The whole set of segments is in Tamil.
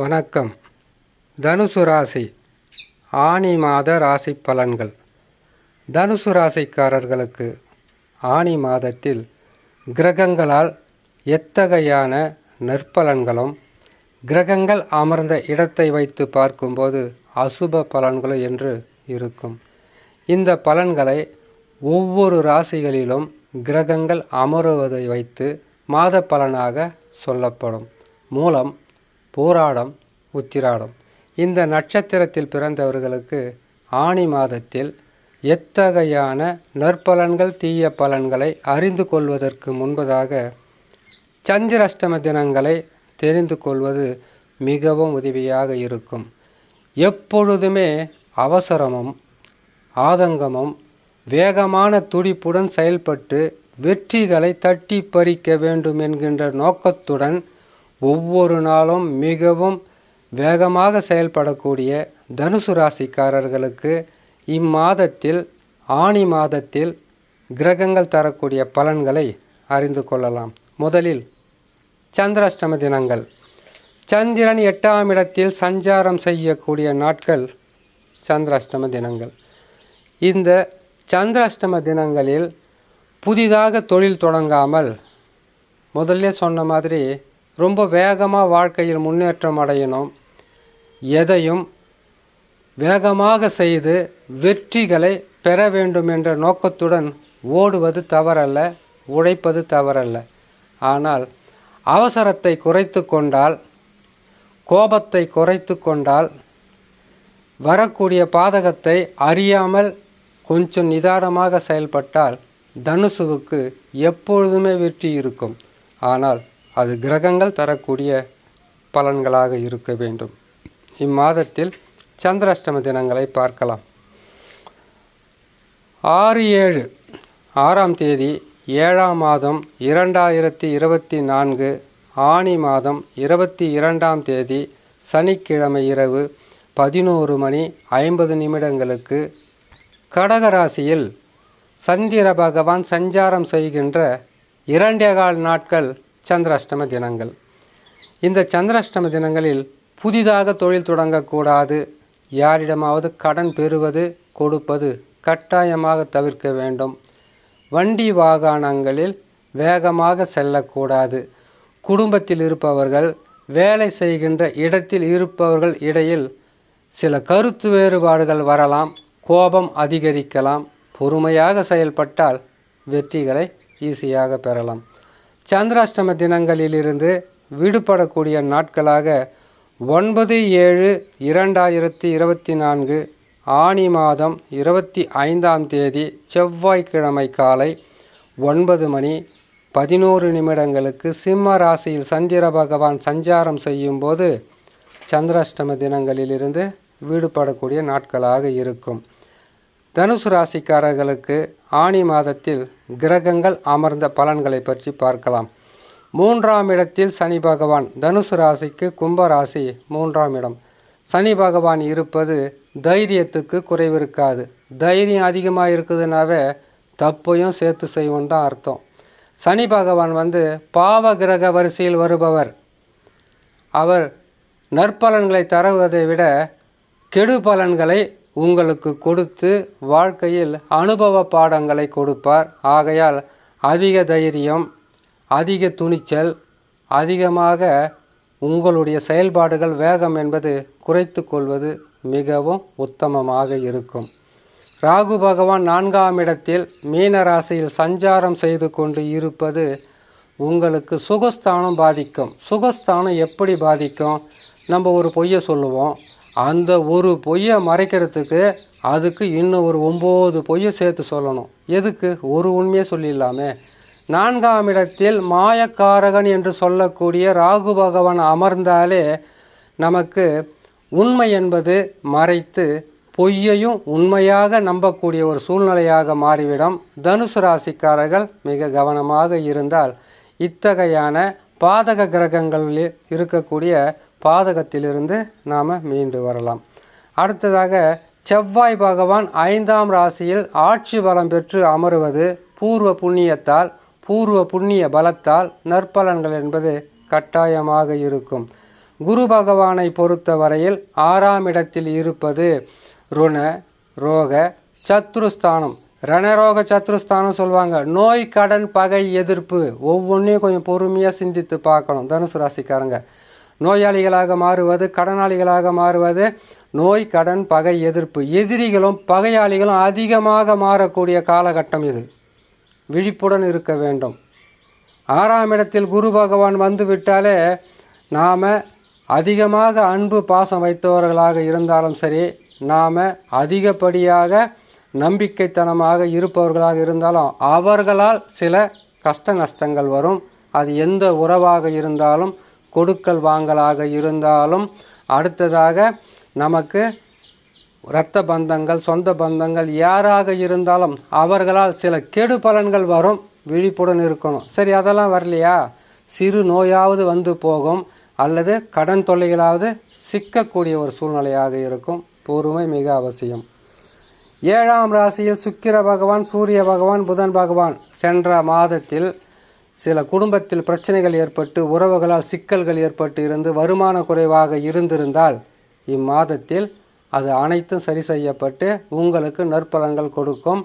வணக்கம். தனுசு ராசி. ஆனி மாத ராசி பலன்கள். தனுசு ராசிக்காரர்களுக்கு ஆனி மாதத்தில் கிரகங்களால் எத்தகையான நற்பலன்களும் கிரகங்கள் அமர்ந்த இடத்தை வைத்து பார்க்கும்போது அசுப பலன்களும் என்று இருக்கும். இந்த பலன்களை ஒவ்வொரு ராசிகளிலும் கிரகங்கள் அமருவதை வைத்து மாத பலனாக சொல்லப்படும். மூலம் பூராடம் உத்திராடம். இந்த நட்சத்திரத்தில் பிறந்தவர்களுக்கு ஆணி மாதத்தில் எத்தகையான நற்பலன்கள் தீய பலன்களை அறிந்து கொள்வதற்கு முன்பதாக சந்திராஷ்டம தினங்களை தெரிந்து கொள்வது மிகவும் உதவியாக இருக்கும். எப்பொழுதுமே அவசரமும் ஆதங்கமும் வேகமான துடிப்புடன் செயல்பட்டு வெற்றிகளை தட்டி பறிக்க வேண்டும் என்கின்ற நோக்கத்துடன் ஒவ்வொரு நாளும் மிகவும் வேகமாக செயல்படக்கூடிய தனுசு ராசிக்காரர்களுக்கு இம்மாதத்தில் ஆணி மாதத்தில் கிரகங்கள் தரக்கூடிய பலன்களை அறிந்து கொள்ளலாம். முதலில் சந்திராஷ்டம தினங்கள். சந்திரன் எட்டாம் இடத்தில் சஞ்சாரம் செய்யக்கூடிய நாட்கள் சந்திராஷ்டம தினங்கள். இந்த சந்திராஷ்டம தினங்களில் புதிதாக தொழில் தொடங்காமல் முதல்ல சொன்ன மாதிரி ரொம்ப வேகமாக வாழ்க்கையில் முன்னேற்றம் அடையணும். எதையும் வேகமாக செய்து வெற்றிகளை பெற வேண்டும் என்ற நோக்கத்துடன் ஓடுவது தவறல்ல உழைப்பது தவறல்ல. ஆனால் அவசரத்தை குறைத்து கொண்டால் கோபத்தை குறைத்து கொண்டால் வரக்கூடிய பாதகத்தை அறியாமல் கொஞ்சம் நிதானமாக செயல்பட்டால் தனுசுவுக்கு எப்பொழுதுமே வெற்றி இருக்கும். ஆனால் அது கிரகங்கள் தரக்கூடிய பலன்களாக இருக்க வேண்டும். இம்மாதத்தில் சந்திராஷ்டம தினங்களை பார்க்கலாம். ஆறு ஏழு ஆறாம் தேதி ஏழாம் மாதம் இரண்டாயிரத்தி இருபத்தி நான்கு ஆணி மாதம் இருபத்தி இரண்டாம் தேதி சனிக்கிழமை இரவு பதினோரு மணி ஐம்பது நிமிடங்களுக்கு கடகராசியில் சந்திர பகவான் சஞ்சாரம் செய்கின்ற இரண்டே கால் நாட்கள் சந்திராஷ்டம தினங்கள். இந்த சந்திராஷ்டம தினங்களில் புதிதாக தொழில் தொடங்கக்கூடாது. யாரிடமாவது கடன் பெறுவது கொடுப்பது கட்டாயமாக தவிர்க்க வேண்டும். வண்டி வாகனங்களில் வேகமாக செல்லக்கூடாது. குடும்பத்தில் இருப்பவர்கள் வேலை செய்கின்ற இடத்தில் இருப்பவர்கள் இடையில் சில கருத்து வேறுபாடுகள் வரலாம். கோபம் அதிகரிக்கலாம். பொறுமையாக செயல்பட்டால் வெற்றிகளை ஈஸியாக பெறலாம். சந்திராஷ்டம தினங்களிலிருந்து விடுபடக்கூடிய நாட்களாக ஒன்பது ஏழு இரண்டாயிரத்தி இருபத்தி நான்கு ஆனி மாதம் இருபத்தி ஐந்தாம் தேதி செவ்வாய்க்கிழமை காலை ஒன்பது மணி பதினோரு நிமிடங்களுக்கு சிம்ம ராசியில் சந்திர பகவான் சஞ்சாரம் செய்யும்போது சந்திராஷ்டம தினங்களிலிருந்து விடுபடக்கூடிய நாட்களாக இருக்கும். தனுசு ராசிக்காரர்களுக்கு ஆணி மாதத்தில் கிரகங்கள் அமர்ந்த பலன்களை பற்றி பார்க்கலாம். மூன்றாம் இடத்தில் சனி பகவான். தனுசு ராசிக்கு கும்ப ராசி மூன்றாம் இடம். சனி பகவான் இருப்பது தைரியத்துக்கு குறைவு இருக்காது தைரியம் அதிகமாக இருக்குதுனாவே தப்பையும் சேர்த்து செய்வோம் தான் அர்த்தம். சனி பகவான் வந்து பாவ கிரக வரிசையில் வருபவர். அவர் நற்பலன்களை தருவதை விட கெடு பலன்களை உங்களுக்கு கொடுத்து வாழ்க்கையில் அனுபவ பாடங்களை கொடுப்பார். ஆகையால் அதிக தைரியம் அதிக துணிச்சல் அதிகமாக உங்களுடைய செயல்பாடுகள் வேகம் என்பது குறைத்து கொள்வது மிகவும் உத்தமமாக இருக்கும். ராகு பகவான் நான்காம் இடத்தில் மீன ராசியில் சஞ்சாரம் செய்து கொண்டு இருப்பது உங்களுக்கு சுகஸ்தானம் பாதிக்கும். சுகஸ்தானம் எப்படி பாதிக்கும்? நம்ம ஒரு பொய்யை சொல்லுவோம். அந்த ஒரு பொய்யை மறைக்கிறதுக்கு அதுக்கு இன்னும் ஒரு ஒம்பது பொய்யை சேர்த்து சொல்லணும். எதுக்கு? ஒரு உண்மையை சொல்லிடலாமே. நான்காம் இடத்தில் மாயக்காரகன் என்று சொல்லக்கூடிய ராகு பகவான் அமர்ந்தாலே நமக்கு உண்மை என்பது மறைத்து பொய்யையும் உண்மையாக நம்பக்கூடிய ஒரு சூழ்நிலையாக மாறிவிடும். தனுசு ராசிக்காரர்கள் மிக கவனமாக இருந்தால் இத்தகையான பாதக கிரகங்களில் இருக்கக்கூடிய பாதகத்திலிருந்து நாம் மீண்டு வரலாம். அடுத்ததாக செவ்வாய் பகவான் ஐந்தாம் ராசியில் ஆட்சி பலம் பெற்று அமருவது பூர்வ புண்ணியத்தால் பூர்வ புண்ணிய பலத்தால் நற்பலன்கள் என்பது கட்டாயமாக இருக்கும். குரு பகவானை பொறுத்தவரையில் ஆறாம் இடத்தில் இருப்பது ருண ரோக சத்ருஸ்தானம். ரணரோக சத்ருஸ்தானம் சொல்லுவாங்க நோய் கடன் பகை எதிர்ப்பு ஒவ்வொன்றையும் கொஞ்சம் பொறுமையாக சிந்தித்து பார்க்கணும். தனுசு ராசிக்காரங்க. நோயாளிகளாக மாறுவது கடனாளிகளாக மாறுவது நோய் கடன் பகை எதிர்ப்பு எதிரிகளும் பகையாளிகளும் அதிகமாக மாறக்கூடிய காலகட்டம் இது. விழிப்புடன் இருக்க வேண்டும். ஆறாம் இடத்தில் குரு பகவான் வந்துவிட்டாலே நாம் அதிகமாக அன்பு பாசம் வைத்தவர்களாக இருந்தாலும் சரி நாம் அதிகப்படியாக நம்பிக்கைத்தனமாக இருப்பவர்களாக இருந்தாலும் அவர்களால் சில கஷ்ட நஷ்டங்கள் வரும். அது எந்த உறவாக இருந்தாலும் கொடுக்கல் வாங்கலாக இருந்தாலும் அடுத்ததாக நமக்கு இரத்த பந்தங்கள் சொந்த பந்தங்கள் யாராக இருந்தாலும் அவர்களால் சில கெடு பலன்கள் வரும். விழிப்புடன் இருக்கணும். சரி அதெல்லாம் வரலையா? சிறு நோயாவது வந்து போகும். அல்லது கடன் தொல்லைகளாவது சிக்கக்கூடிய ஒரு சூழ்நிலையாக இருக்கும். பொறுமை மிக அவசியம். ஏழாம் ராசியில் சுக்கிர பகவான் சூரிய பகவான் புதன் பகவான் சென்ற மாதத்தில் சில குடும்பத்தில் பிரச்சனைகள் ஏற்பட்டு உறவுகளால் சிக்கல்கள் ஏற்பட்டு இருந்து வருமான குறைவாக இருந்திருந்தால் இம்மாதத்தில் அது அனைத்தும் சரி செய்யப்பட்டு உங்களுக்கு நற்பலன்கள் கொடுக்கும்.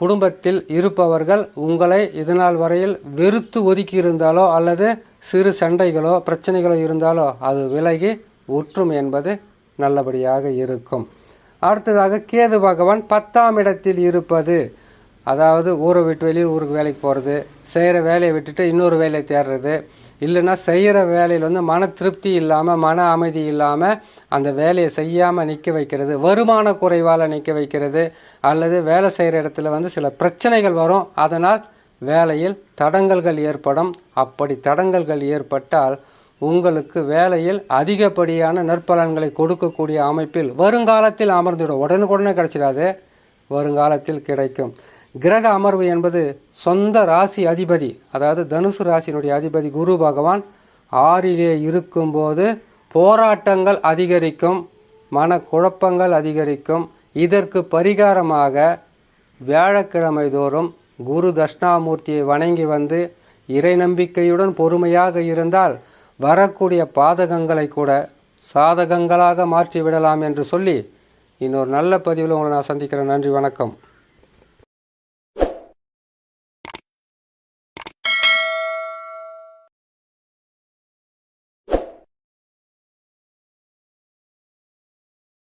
குடும்பத்தில் இருப்பவர்கள் உங்களை இதனால் வரையில் வெறுத்து ஒதுக்கியிருந்தாலோ அல்லது சிறு சண்டைகளோ பிரச்சனைகளோ இருந்தாலோ அது விலகி உற்றும் என்பது நல்லபடியாக இருக்கும். அடுத்ததாக கேது பகவான் பத்தாம் இடத்தில் இருப்பது. அதாவது ஊரை விட்டு வெளியில் ஊருக்கு வேலைக்கு போகிறது செய்கிற வேலையை விட்டுட்டு இன்னொரு வேலையை தேடுறது. இல்லைன்னா செய்கிற வேலையில் வந்து மன திருப்தி இல்லாமல் மன அமைதி இல்லாமல் அந்த வேலையை செய்யாமல் நிற்க வைக்கிறது வருமான குறைவால் நிற்க வைக்கிறது அல்லது வேலை செய்கிற இடத்துல வந்து சில பிரச்சனைகள் வரும். அதனால் வேலையில் தடங்கல்கள் ஏற்படும். அப்படி தடங்கல்கள் ஏற்பட்டால் உங்களுக்கு வேலையில் அதிகப்படியான நற்பலன்களை கொடுக்கக்கூடிய அமைப்பில் வருங்காலத்தில் அமர்ந்துவிடும். உடனுக்குடனே கிடைச்சிடாது. வருங்காலத்தில் கிடைக்கும். கிரக அமர்வு என்பது சொந்த ராசி அதிபதி அதாவது தனுசு ராசியினுடைய அதிபதி குரு பகவான் ஆறிலே இருக்கும்போது போராட்டங்கள் அதிகரிக்கும் மனக்குழப்பங்கள் அதிகரிக்கும். இதற்கு பரிகாரமாக வியாழக்கிழமை தோறும் குரு தட்சிணாமூர்த்தியை வணங்கி வந்து இறை நம்பிக்கையுடன் பொறுமையாக இருந்தால் வரக்கூடிய பாதகங்களை கூட சாதகங்களாக மாற்றிவிடலாம் என்று சொல்லி இன்னொரு நல்ல பதிவில் உங்களை நான் சந்திக்கிறேன். நன்றி வணக்கம்.